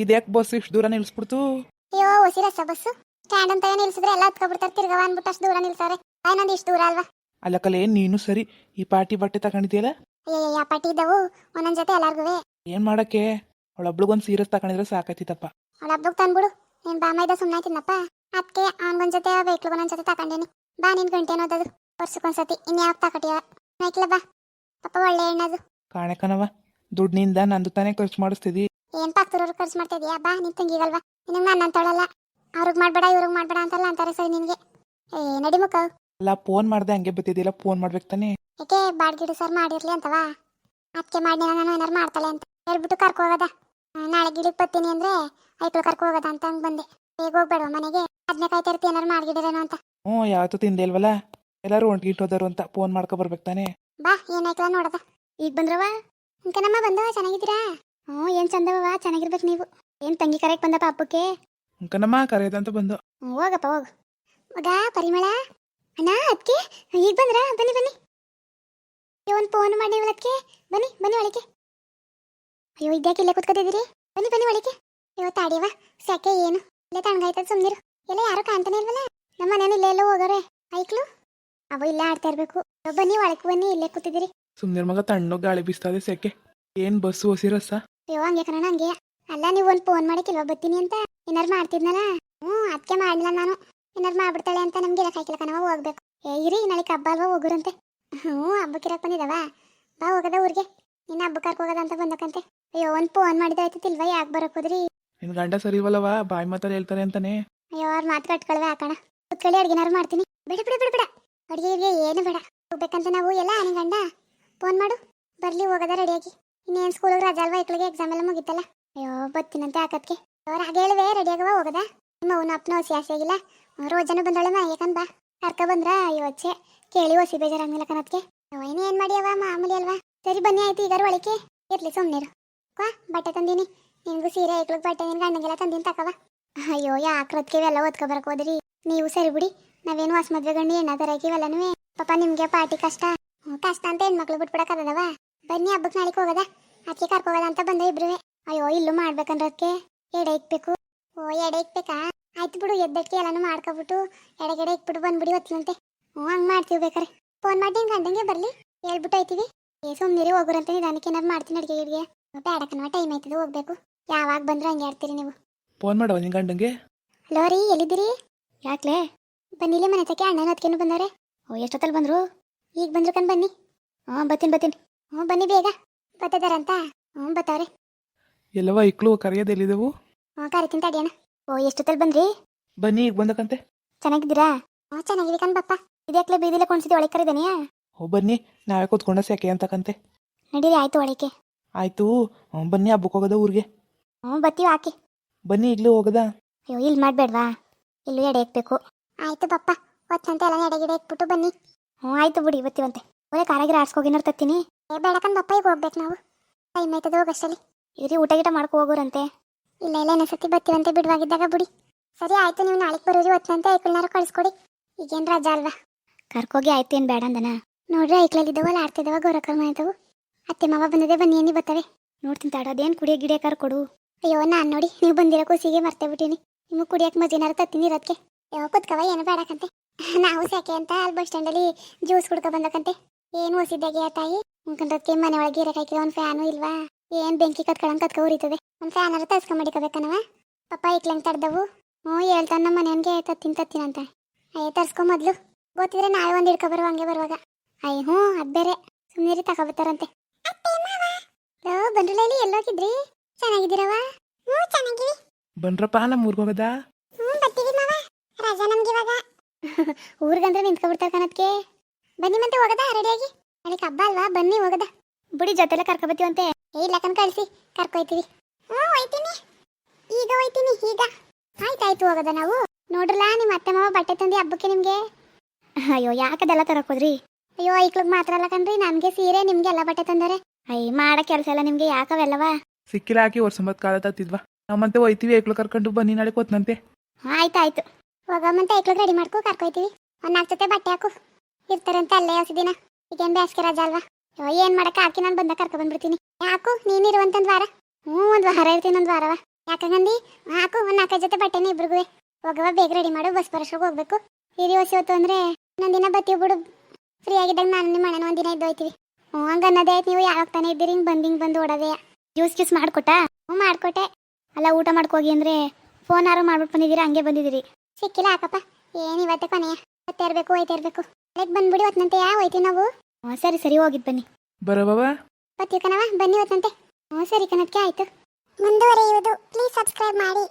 ಇದ್ಯಾಕೆ ಬಸ್ ಇಷ್ಟು ದೂರ ನಿಲ್ಸ್ಬಿಡ್ತು? ಅಯ್ಯೋ ಹೊಸಿ ರಸ ಬಸ್ಸು. ಸ್ಟ್ಯಾಂಡ್ ಅಂತ ನಿಲ್ಸಿದ್ರೆ ಎಲ್ಲ ಹತ್ಕೊಬಿಡ್ತಾರೆ. ತಿರ್ಗವ ಅಂದ್ಬಿಟ್ಟು ಅಷ್ಟು ದೂರ ನಿಲ್ತಾರೆ ಇನ್ನೊಂದು ಇಷ್ಟು ದೂರ ಅಲ್ವಾ? ಅಲ್ಲಕ್ಕಲೆ ನೀನು ಸರಿ ಈ ಪಾರ್ಟಿ ಬಟ್ಟೆ ತಗೊಂಡಿದ್ಯಲ್ಲ? ಅಯ್ಯಯ್ಯ ಯಾ ಪಟ್ಟಿ ಇದ್ದವು. ಒಂದೊಂದ್ ಜೊತೆ ಎಲ್ಲಾರ್ಗುವೆ. ಏನ್ ಮಾಡಕ್ಕೆ? ಅವಳೊಬ್ಳಿಗೊಂದು ಸೀರೆ ತಗೊಂಡಿದ್ರೆ ಸಾಕೈತಿತ್ತಪ್ಪ. ಅವಳ ಹಬ್ಬಕ್ಕೆ ತಂದ್ಬಿಡು. ನೀನ್ ಬಾಮ ಇದ್ದ ಸುಮ್ಮನೆ ತಿನ್ನಪ್ಪ ಅದಕ್ಕೆ ಅವನಿಗೊಂದ್ ಜೊತೆ ವೆಹಿಕಲ್ ಒಂದೊಂದ್ ಜೊತೆ ತಗೊಂಡೇನಿ. ಬಾ ನಿನ್ ಗಂಟೆ ಅನ್ನೋದದು. ವರ್ಷಕ್ಕೊಂದ್ಸತಿ ಇನ್ಯಾವ ತಕಟಿಯ ಮೈಕ್ಲ ಬಾ. ಪಾಪ ಒಳ್ಳೆ ಹೆಣ್ಣದು. ಕಾಣಕನವ ದುಡ್ಡಿನಿಂದ ನಂದು ತಾನೇ ಖರ್ಚು ಮಾಡಿಸ್ತಿದಿ. ಏನ್ ಪಾಕ್ತೂರವ್ರು ಖರ್ಚು ಮಾಡ್ತಾ ಇದೀಯಾ? ಬಾ ನಿನ್ ತಂಗಿಗಲ್ವಾ ನಿನಗ್ ನಾನು ಅಂತಳಲ್ಲ. ಅವ್ರಿಗೆ ಮಾಡ್ಬೇಡ ಇವ್ರಿಗೆ ಮಾಡ್ಬೇಡ ಅಂತಲ್ಲ ಅಂತಾರೆ ಸರಿ ನಿನ್ಗೆ. ಏ ನಡಿ ಮುಖ. ಅಲ್ಲ ಫೋನ್ ಮಾಡ್ದೆ ಹಂಗೆ ಬತ್ತಿದಿಲ್ಲ ಫೋನ್ ಮಾಡ್ಬೇಕು ತಾನೇ? ಏಕೆ ಬಾಡ್ಗಿಡು ಸರ್ ಮಾಡಿರ್ಲಿ ಅಂತವಾ? ಅದಕ್ಕೆ ಮಾಡಿ ನಾನು ಏನಾರು ಮಾಡ್ತಾಳೆ ಅಂತ ಹೇಳ್ಬಿಟ್ಟು ಕರ್ಕೊ ಹೋಗದ. ನಾಳೆ ಗಿಡಕ್ಕೆ ಬರ್ತೀನಿ ಅಂದ್ರೆ ಐಕ್ಳು ಕರ್ಕೊ ಹೋಗದ ಅಂತ ಹಂಗ್ ಬಂದೆ. ಬೇಗ ಹೋಗ್ಬೇಡವ ಮನೆಗೆ? ಅದನ್ನೇ ಕಾಯ್ತಾ ಇರ್ತಿ ಏನಾರು ಮಾಡ್ಗಿಡಿರೇನೋ ಅಂತ. ಹ್ಞೂ ಯಾವತ್ತೂ ತಿಂದೆ ಇಲ್ವಲ್ಲ? ಎಲ್ಲರೂ ಹೊಂಟ್ಗಿಟ್ಟೋದರು ಅಂತ ಫೋನ್ ಮಾಡ್ಕೊ ಬರ್ಬೇಕು ತಾನೆ? ಬಾ ಏನಾಯ್ತಲ್ಲ ನೋಡದ. ಈಗ ಬಂದ್ರವ ಇಂಕನಮ್ಮ ಬಂದವ ಚೆನ್ನಾಗಿದ್ದೀರಾ? ಹ್ಞೂ ಏನ್ ಚಂದವ ಚೆನ್ನಾಗಿರ್ಬೇಕು ನೀವು. ಏನ್ ತಂಗಿ ಕರೆಯಕ್ ಬಂದಪ್ಪ ಹಬ್ಬಕ್ಕೆ? ಕಣಮ್ಮ ಕರೆಯದಂತ ಬಂದು. ಹೋಗಪ್ಪ ಹೋಗು. ಮಗ ಪರಿಮಳ ಅಣ್ಣ ಅದಕ್ಕೆ ಈಗ ಬಂದ್ರ? ಬನ್ನಿ ಬನ್ನಿ. ಒಂದು ಫೋನ್ ಮಾಡಿವಲ್ಲ ಅದಕ್ಕೆ ಬನ್ನಿ ಬನ್ನಿ ಒಳಗೆ ಅಯ್ಯೋ ಇದ್ಯಾಕೆ ಇಲ್ಲೇ ಕೂತ್ಕೊತಿದ್ದೀರಿ ಬನ್ನಿ ಬನ್ನಿ ಒಳಗೆ ಇವತ್ತು ತಾಡಿವ ಸೆಕೆ ಏನು? ಇಲ್ಲೇ ತಣ್ಣಗಾಯ್ತದ ಸುಮ್ಮನಿರು ಎಲ್ಲ ಯಾರು ಕಾಣ್ತಾನೆ ಇಲ್ವಲ್ಲ? ನಮ್ಮ ಮನೇನ ಇಲ್ಲೇ ಎಲ್ಲೋ ಹೋಗೋರೆ. ಐಕ್ಲು ಅವ ಇಲ್ಲೇ ಆಡ್ತಾ ಇರ್ಬೇಕು. ಬನ್ನಿ ಒಳಗೆ ಬನ್ನಿ ಇಲ್ಲೇ ಕೂತಿದ್ದೀರಿ. ಸುಮ್ನಿರ್ ಮಗ ತಣ್ಣಗೆ ಗಾಳಿ ಬೀಸ್ತದೆ ಸೆಕೆ. ಏನ್ ಬಸ್ ಹಸಿ ರಸ ಅಯ್ಯೋ ಹಂಗೆ ಕಣ ಹಂಗೆ. ಅಲ್ಲ ನೀವು ಒಂದು ಫೋನ್ ಮಾಡಿಕ್ಕಿಲ್ವಾ? ಬರ್ತೀನಿ ಅಂತ? ಏನಾರು ಮಾಡ್ತಿದ್ನಲ್ಲ? ಹ್ಞೂ ಅದಕ್ಕೆ ಮಾಡಿಲ್ಲ ನಾನು. ಏನಾರು ಮಾಡ್ಬಿಡ್ತಾಳೆ ಅಂತ ನಮ್ಗೆ ಇರಕ್ಕಾಗಿಲ್ಲ ಕಣವ ಹೋಗ್ಬೇಕು. ಏ ಇರಿ ನಾಳೆ ಹಬ್ಬ ಅಲ್ವಾ ಹೋಗುರಂತೆ? ಹ್ಞೂ ಹಬ್ಬಕ್ಕೆ ಇರಕ್ಕೆ ಬಂದಿದವ ಬಾ ಹೋಗದ ಊರಿಗೆ. ಇನ್ನು ಹಬ್ಬಕ್ಕೆ ಕರ್ಕ ಹೋಗದ ಅಂತ ಬಂದಕ್ಕಂತೆ ಅಯ್ಯೋ ಒಂದು ಫೋನ್ ಮಾಡಿದ ಆಯ್ತಿಲ್ವ ಯಾಕೆ ಬರಕ್ ಹೋದ್ರಿ? ನಿನ್ ಗಂಡ ಸರಿ ಇವಲ್ಲವ ಬಾಯಿ ಮಾತಾಡಿ ಹೇಳ್ತಾರೆ ಅಂತಾನೆ. ಅಯ್ಯೋ ಅವ್ರ ಮಾತು ಕಟ್ಕೊಳ್ವೆ ಹಾಕೋಣ ಕುತ್ಕೊಳ್ಳಿ ಅಡ್ಗೆನಾರು ಮಾಡ್ತೀನಿ. ಬಿಡ ಬಿಡ ಬಿಡ ಬಿಡ. ಅಡುಗೆ ಏನು ಬೇಡ. ಹೋಗ್ಬೇಕಂತ ನಾವು ಎಲ್ಲ ನಿನ್ ಗಂಡ? ಫೋನ್ ಮಾಡು. ಬರ್ಲಿ ಹೋಗದ ರೆಡಿಯಾಗಿ ಇನ್ನೇನು ಸ್ಕೂಲಿಗೆ ರಜಾ ಅಲ್ವಾ ಇಕ್ಳಿಗೆ ಎಕ್ಸಾಮ್ ಎಲ್ಲ ಮುಗಿತಲ್ಲ? ಅಯ್ಯೋ, ಬತ್ತಿನಂತೆ ಹಾಕತ್ಕೆ ಅವ್ರು ಹಾಗೆ ಹೇಳುವೆ ರೆಡಿಯಾಗವ ಹೋಗದ? ನಿಮ್ಮ ಅವನ ಅಪ್ಪನ ಹಸಿ ಆಸೆ ಆಗಿಲ್ಲ? ರೋಜನ ಬಂದಳೆ ಮನೆಗೆ ಬಾ. ಕರ್ಕ ಬಂದ್ರ? ಇವಚ್ಚೆ ಕೇಳಿ ಹೊಸಿ ಬೇಜಾರಾಗ್ಲಿಲ್ಲ ಕಣತ್ಗೆ ಇನ್ನು ಏನ್ ಮಾಡಿ ಅವ ಮಾಮೂಲಿ ಅಲ್ವಾ? ಸರಿ ಬನ್ನಿ ಆಯ್ತು, ಈಗ ಒಳಕ್ಕೆ ಇರ್ಲಿ, ಸುಮ್ನಿರು. ಕ್ವಾ ಬಟ್ಟೆ ತಂದೀನಿ. ನಿನ್ಗೂ ಸೀರೆ ಐಕ್ಳಿಗೆ ಬಟ್ಟೆ ನಿನ್ ಗಂಡಂಗೆಲ್ಲ ತಂದೀನಿ ತಕವ. ಅಯ್ಯೋ ಯಾಕ್ರದ್ಕೆ ಇವೆಲ್ಲ ಓದ್ಕೊ ಬರಕ್ ಹೋದ್ರಿ? ನೀವು ಸರಿ ಬಿಡಿ. ನಾವೇನು ಹೊಸ ಮದ್ವೆ ಗಂಡು ಎಣ್ಣ ತರಕಿ ಇವೆಲ್ಲನೂ ಪಾಪ ನಿಮ್ಗೆ ಪಾರ್ಟಿ ಕಷ್ಟ. ಕಷ್ಟ ಅಂತ ಹೆಣ್ಮಕ್ಳು ಬಿಟ್ಬಿಡಕ್ಕದವ ಬನ್ನಿ ಹಬ್ಬಕ್ಕೆ ನಾಳೆಗೆ ಹೋಗದ? ಅದಕ್ಕೆ ಕರ್ಕೋಗದ ಅಂತ ಬಂದ ಇಬ್ರು ಅಯ್ಯೋ ಇಲ್ಲೂ ಮಾಡ್ಬೇಕಂದ್ರದ್ಕೆ ಎಡೆ ಇಕ್ಬೇಕು ಓ ಎಡೆ ಇಕ್ಬೇಕಾ ಆಯ್ತು ಬಿಡು ಎದ್ದಕ್ಕೆ ಎಲ್ಲಾನು ಮಾಡ್ಕೊಬಿಟ್ಟು ಎಡೆಗೆಡೆ ಇಕ್ಬಿಟ್ಟು ಬಂದ್ಬಿಡಿ ಹೊತ್ತಿನಂತೆ ಹ್ಞೂ ಹಂಗೆ ಮಾಡ್ತೀವಿ ಬೇಕಾರೆ. ಫೋನ್ ಮಾಡಿ ನಿನ್ ಗಂಡಂಗೆ ಬರಲಿ. ಹೇಳ್ಬಿಟ್ಟು ಐತಿವಿ ಏ ಸುಮ್ಮನಿರಿ ಹೋಗ್ರಂತ ನಿಧಾನಕ್ಕೆ. ಏನಾರು ಮಾಡ್ತೀನಿ ಅಡುಗೆ ಗಿಡ್ಗೆ. ಬೇಡಕ್ಕನವ ಟೈಮ್ ಆಯ್ತದೆ ಹೋಗ್ಬೇಕು. ಯಾವಾಗ ಬಂದ್ರೆ ಹಂಗೆ ಆಡ್ತೀರಿ ನೀವು. ಫೋನ್ ಮಾಡವ ನಿನ್ ಗಂಡಂಗೆ? ಹಲೋ ರೀ ಎಲ್ಲಿದ್ದೀರಿ? ಯಾಕ್ಲೇ? ಬನ್ನಿಲಿ ಮನೆ ತಕ್ಕೆ ಅಣ್ಣನ ಅದಕ್ಕೇನು ಬಂದಾರೆ ಓ ಎಷ್ಟೊತ್ತಲ್ಲಿ ಬಂದ್ರು? ಈಗ ಬಂದ್ರು ಕಣ್ ಬನ್ನಿ. ಹಾಂ ಬತ್ತೀನಿ ಬತ್ತೀನಿ. ಹ್ಞೂ ಬನ್ನಿ ಬೇಗ. ಬತ್ತದಾರಂತ? ಹ್ಞೂ ಬತ್ತವ್ರೆ. ಎಲ್ಲವ ಇಕ್ಳು ಕರೆಯೋದೆಲ್ಲಿದೆವು ಹ್ಞೂ ಕರಿತೀನಿ ತಡಿಯೋಣ ಓ ಎಷ್ಟೊತ್ತಲ್ಲಿ ಬಂದ್ರಿ? ಬನ್ನಿ ಈಗ ಬಂದಕಂತೆ ಚೆನ್ನಾಗಿದ್ದೀರಾ? ಹ್ಞೂ ಚೆನ್ನಾಗಿದೆ ಕಣ್ ಇದೇ ಇದ್ಯಾಕ್ಲೆ ಬೀದಿಲೆ ಕೊಣಿಸಿದ್ದು ಒಳಗೆ ಕರಿದನಿಯಾ ಓ ಬನ್ನಿ ನಾವೇ ಕೂತ್ಕೊಂಡ ಸೆಕೆ ಅಂತಕಂತೆ ನಡೀರಿ ಆಯ್ತು ಒಳಕೆ ಆಯ್ತು ಹ್ಞೂ ಬನ್ನಿ ಹಬ್ಬಕ್ಕೆ ಹೋಗೋದ ಊರಿಗೆ. ಹ್ಞೂ ಬತ್ತೀವಿ ಹಾಕಿ. ಬನ್ನಿ ಈಗಲೂ ಹೋಗದ. ಅಯ್ಯೋ ಇಲ್ಲಿ ಮಾಡಬೇಡ್ವಾ? ಇಲ್ಲೂ ಎಡೆ ಹಾಕ್ಬೇಕು ಆಯ್ತು ಪಪ್ಪ ಹೊತ್ತಂತೆ ಎಲ್ಲ ಎಡೆಗಿಡೆ ಹಾಕ್ಬಿಟ್ಟು ಬನ್ನಿ. ಹ್ಞೂ ಆಯ್ತು ಬಿಡಿ ಬತ್ತೀವಂತೆ. ಒಳ್ಳೆ ಕಾರಾಗಿರ ಆಡ್ಸ್ಕೋಗಿನಾರು ತತ್ತೀನಿ. ಏ ಬೇಡಕಂದ್ ಬಪ್ಪಾಯಿಗೆ ಈಗ ಹೋಗ್ಬೇಕು ನಾವು. ಟೈಮ್ ಆಯ್ತದ ಹೋಗಷ್ಟಲ್ಲಿ ಇರಿ ಊಟ ಗೀಟ ಮಾಡ್ಕೊ ಹೋಗೋರಂತೆ. ಇಲ್ಲ ಇಲ್ಲ ಇನ್ನೊಂದ್ಸತಿ ಬತ್ತೀವಂತೆ ಬಿಡುವಾಗಿದ್ದಾಗ ಬಿಡಿ. ಸರಿ ಆಯ್ತು ನೀವು ನಾಳೆಗೆ ಬರೋರಿ ಹೊತ್ತಂತೆ ಐಕಳ್ನಾರು ಕಳಿಸ್ಕೊಡಿ. ಈಗೇನ್ ರಜಾ ಅಲ್ವಾ? ಕರ್ಕೋಗಿ ಆಯ್ತು ಏನು ಬೇಡ ಅಂದನ? ನೋಡ್ರಿ ಐಕ್ಳಲ್ಲಿದ್ದವಲ್ಲ ಆಡ್ತಿದ್ದವ ಗೌರಕರ್ಮ ಆಯ್ತವು. ಅತ್ತೆ ಮಾವ ಬಂದದೆ ಬನ್ನಿ ಏನಿ ಬರ್ತವೆ? ನೋಡ್ತೀನಿ ತಾಡ ಅದೇನು ಕುಡಿಯೋ ಗಿಡ ಕೊಡು. ಅಯ್ಯೋ ನಾನು ನೋಡಿ ನೀವು ಬಂದಿರೋ ಕೂಸಿಗೆ ಮರ್ತೇ ಬಿಟ್ಟಿನಿ. ನಿಮಗೆ ಕುಡಿಯಕ್ಕೆ ಮಜಿನಾರು ತತ್ತೀನಿ ಇರೋದಕ್ಕೆ ಯಾವ ಕುತ್ಕವ ಏನು ಬೇಡಕಂತೆ ನಾವು ಸಾಕೆ ಅಂತ ಅಲ್ಲಿ ಬಸ್ ಸ್ಟ್ಯಾಂಡಲ್ಲಿ ಜ್ಯೂಸ್ ಕುಡ್ಕೊ ಬಂದಕಂತೆ. ಏನು ಹೊಸಿದ್ದಾಗೆ ಆ ತಾಯಿ? ಮುಖಂಡಕ್ಕೆ ಮನೆ ಒಳಗೆ ಇರಕಾಯ್ತದ ಒಂದು ಫ್ಯಾನು ಇಲ್ವಾ? ಏನ್ ಬೆಂಕಿ ಕತ್ಕೊಳಂಗ್ ಕತ್ಕ ಉರಿತದೆ. ಒಂದು ಅರ ತರ್ಸ್ಕೊಂಬಡಿಕೋಬೇಕನವ ಪಪ್ಪ ಇಕ್ಲಂಗ್ ತಡ್ದವು ಹ್ಞೂ ಹೇಳ್ತಾನ ನಮ್ಮ ಮನೆ ಹಂಗೆ ತತ್ತಿನ ತತ್ತಿನಂತ ಅಯ್ಯ ತರ್ಸ್ಕೊ ಮೊದ್ಲು. ಗೊತ್ತಿದ್ರೆ ನಾಳೆ ಒಂದು ಹಿಡ್ಕೊ ಬರುವ ಹಂಗೆ ಬರುವಾಗ. ಅಯ್ಯ ಹ್ಞೂ ಅದು ಬೇರೆ. ಸುಮ್ಮನೆ ತಗೋಬತ್ತಾರಂತೆ. ಬಂದ್ರಲ್ಲ ಎಲ್ಲೋಗಿದ್ರಿ ಚೆನ್ನಾಗಿದ್ದೀರವ ಹ್ಞೂ ಚೆನ್ನಾಗಿವಿ. ಬಂದ್ರಪ್ಪ ನಮ್ಮ ಊರಿಗೆ ಹೋಗದ? ಹ್ಞೂ ಬರ್ತೀವಿ ಮಾವ. ರಜಾ ನಮ್ಗೆ ಇವಾಗ. ಊರಿಗಂದ್ರೆ ನಿಂತ್ಕೊಬಿಡ್ತಾರೆ ಕಣಕ್ಕೆ ಬನ್ನಿ ಮತ್ತೆ ಹೋಗದ ರೆಡಿಯಾಗಿ ಅಲ್ಲಿ ಹಬ್ಬ ಅಲ್ವಾ? ಬನ್ನಿ ಹೋಗದ. ಬುಡಿ ಜೊತೆಲ್ಲ ಕರ್ಕೊಬತ್ತೀವಂತೆ ಏ ಇಲ್ಲ ಕಣ್ ಕಳಿಸಿ. ಕರ್ಕೊಯ್ತೀವಿ. ಹ್ಞೂ ಹೋಯ್ತೀನಿ. ಈಗ ಹೋಯ್ತೀನಿ ಈಗ. ಆಯ್ತಾಯ್ತು ಹೋಗದ ನಾವು. ನೋಡ್ರಲ್ಲ ನಿಮ್ಮ ಅತ್ತೆ ಮಾವ ಬಟ್ಟೆ ತಂದು ಹಬ್ಬಕ್ಕೆ ನಿಮಗೆ? ಅಯ್ಯೋ ಯಾಕದೆಲ್ಲ ತರಕೋದ್ರಿ ಅಯ್ಯೋ ಐಕ್ಳಿಗೆ ಮಾತ್ರ ಅಲ್ಲ ಕಣ್ರಿ. ನನಗೆ ಸೀರೆ ನಿಮಗೆ ಎಲ್ಲ ಬಟ್ಟೆ ತಂದರೆ ಅಯ್ಯ ಮಾಡೋ ಕೆಲಸ ಎಲ್ಲ ನಿಮಗೆ ಯಾಕವೆಲ್ಲವಾ? ಸಿಕ್ಕಿಲ್ಲ ಹಾಕಿ ವರ್ಷಂಬತ್ ಕಾಲ ತತ್ತಿದ್ವಾ. ನಮ್ಮಂತೆ ಹೋಯ್ತೀವಿ ಐಕ್ಳು ಕರ್ಕೊಂಡು ಬನ್ನಿ ನಾಳೆ ಕೂತ್ನಂತೆ. ಆಯ್ತಾಯ್ತು. ಹೋಗಮ್ಮಂತ ಐಕ್ಳಿಗೆ ರೆಡಿ ಮಾಡ್ಕೊ ಕರ್ಕೊಯ್ತೀವಿ. ಒಂದು ನಾಲ್ಕು ಜೊತೆ ಬಟ್ಟೆ ಹಾಕು. ಇರ್ತಾರಂತೆ ಅಲ್ಲೇ ಹೊಸ ದಿನ ಈಗೇನ್ ಬೇಸಿಗೆ ರಜಾ ಅಲ್ವಾ? ಏನ್ ಮಾಡಕ್ಕೆ? ಆಕಿ ನಾನು ಬಂದ ಕರ್ಕೊ ಬಂದ್ಬಿಡ್ತೀನಿ. ಯಾಕು ನೀನಿರುವಂತಂದ್ ವಾರ? ಹ್ಞೂ, ಒಂದ್ ವಾರ ಇರ್ತೀನಿ, ಒಂದ್ ವಾರವ. ಯಾಕಂಗಂದಿ ಹಾಕು, ಒಂದು ನಾಲ್ಕೈದು ಜೊತೆ ಬಟ್ಟೆನೇ ಇಬ್ರಿಗೂ ಹೋಗವ ಬೇಗ ರೆಡಿ ಮಾಡು, ಬಸ್ ಬರೋಷ್ಟ್ರಿಗೆ ಹೋಗ್ಬೇಕು. ಈ ದಿವಸ ಹೊತ್ತು ಅಂದ್ರೆ ನಂದಿನ ಬತ್ತಿ ಬಿಡು ಫ್ರೀ ಆಗಿದ್ದಾಗ ನಾನು ನಿಮ್ಮ ಅಣ್ಣನ ಒಂದಿನ ಇದ್ದು ಹೋಯ್ತೀವಿ. ಹ್ಞೂ ಹಂಗೆ ಅನ್ನೋದೇ ಆಯ್ತು ನೀವು ಯಾವಾಗ ತಾನೇ ಇದ್ದೀರಿ, ಹಿಂಗೆ ಬಂದು ಹಿಂಗೆ ಬಂದು ಓಡೋದೇ. Juice juice ಮಾಡ್ಕೊಟ್ಟ? ಹ್ಞೂ, ಮಾಡ್ಕೊಟ್ಟೆ. ಅಲ್ಲ, ಊಟ ಮಾಡ್ಕೋಗಿ ಅಂದ್ರೆ ಫೋನ್ ಯಾರು ಮಾಡ್ಬಿಟ್ಟು ಬಂದಿದ್ದೀರಾ, ಹಂಗೆ ಬಂದಿದ್ದೀರಿ. ಸಿಕ್ಕಿಲ್ಲ, ಹಾಕಪ್ಪ. ಏನು ಇವತ್ತೆ ಕೊನೆಯ? ಮತ್ತೆ ಇರಬೇಕು ಹೋಯ್ತಾ ಇರಬೇಕು. ಬೆಳಗ್ಗೆ ಬಂದ್ಬಿಡಿ ಹೊತ್ತಂತೆ ಯಾವ ಹೋಯ್ತೀವಿ ನಾವು? ಹ್ಞೂ ಸರಿ ಸರಿ ಹೋಗಿದ್ದು ಬನ್ನಿ. ಬರಬವ ಬರ್ತೀವಿ ಕಣವ ಬನ್ನಿ ಹೊತ್ತಂತೆ ಹ್ಞೂ ಸರಿ ಕಣಕ್ಕೆ ಆಯಿತು. ಮುಂದುವರಿಯುವುದು ಪ್ಲೀಸ್ ಸಬ್ಸ್ಕ್ರೈಬ್ ಮಾಡಿ.